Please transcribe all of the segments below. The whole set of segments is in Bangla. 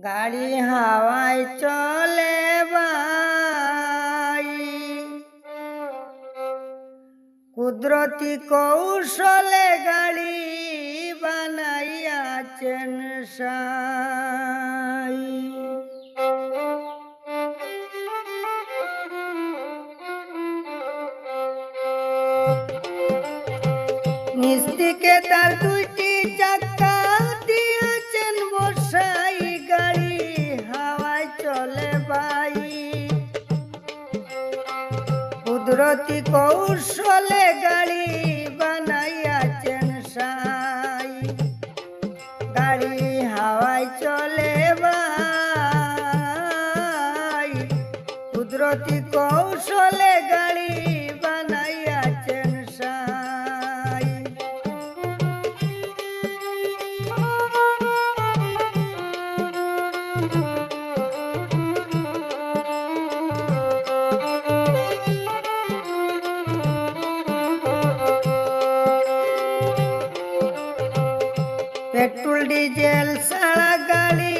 গাড়ি হাওয়ায় চলে বাই কুদরতি কৌশলে গাড়ি বানাইয়াছেন সাই। থেকে তার দুইটি চাকা কুদরতি কৌশলে গাড়ি বানাইয়াছেন সাই। গাড়ি হাওয়ায় চলে বাই কুদরতি কৌশলে പെട്രോൾ ഡീസൽ സളകളി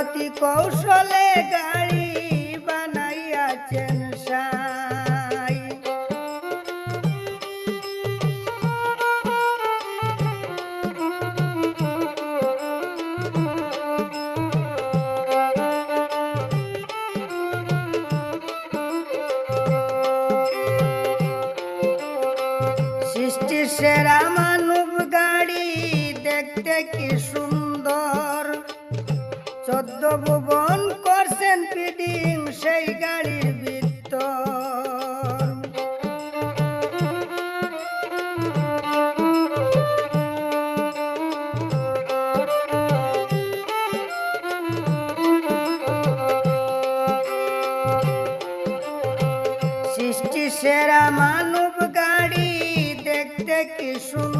কুদরতি কৌশলে গাড়ি বানাইয়াছেন সাই। সেরা মানব গাড়ি দেখতে কি ভুবন করছেন ফিডিং সেই গাড়ির ভিতর সৃষ্টি সেরা মানব গাড়ি দেখতে কি সুন্দর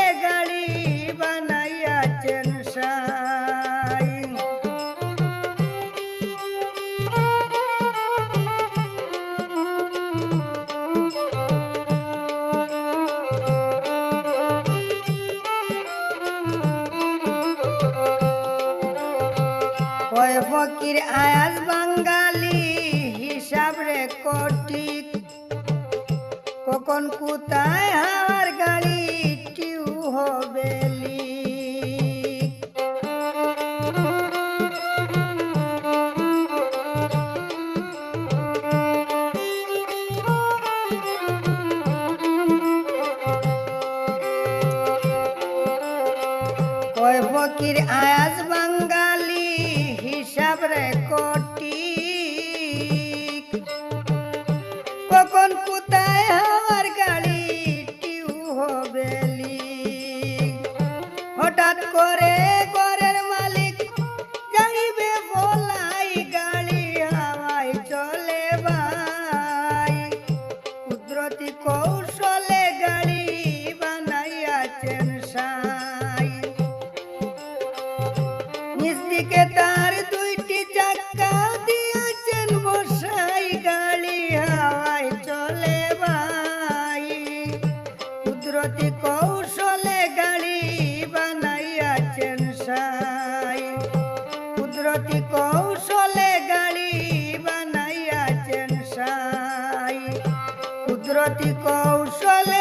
কয় ফকির আয়াজ বাঙালি হিসাব রে কটিক কখন কোথায় আমার গাড়ি? ফকির আয়াজ বাঙালি হিসাব রে কোটি কখন কোথায় আমার গাড়ি টিউ হবে। হঠাৎ করে দিকে তার দুইটি চাকা দিয়েছেন বসাই গাড়ি হাওয়ায় চলে ভাই। কুদরতি কৌশলে গাড়ি বানাইয়াছেন সাই। কুদরতি কৌশলে গাড়ি বানাইয়াছেন সাই। কুদরতি কৌশলে